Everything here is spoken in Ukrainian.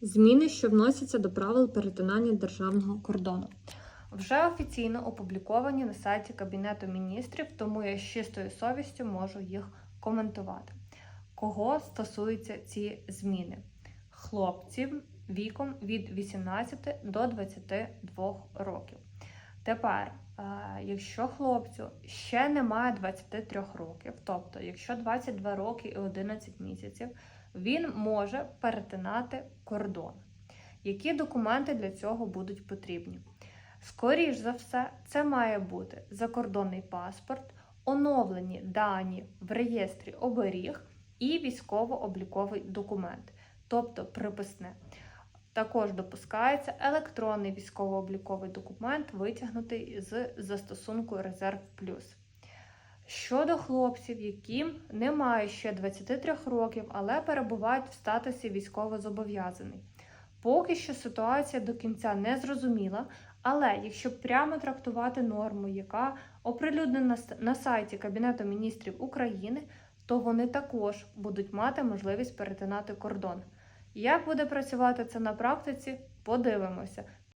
Зміни, що вносяться до правил перетинання державного кордону. Вже офіційно опубліковані на сайті Кабінету міністрів, тому я з чистою совістю можу їх коментувати. Кого стосуються ці зміни? Хлопців віком від 18 до 22 років. Тепер, е, якщо хлопцю ще немає 23 років, тобто, якщо 22 роки і 11 місяців, він може перетинати кордон. Які документи для цього будуть потрібні? Скоріш за все, це має бути закордонний паспорт, оновлені дані в реєстрі оберіг і військово-обліковий документ, тобто приписне. Також допускається електронний військово-обліковий документ, витягнутий з застосунку Резерв Плюс. Щодо хлопців, яким немає ще 23 років, але перебувають в статусі військовозобов'язаний. Поки що ситуація до кінця не зрозуміла, але якщо прямо трактувати норму, яка оприлюднена на сайті Кабінету міністрів України, то вони також будуть мати можливість перетинати кордон. Як буде працювати це на практиці, подивимося.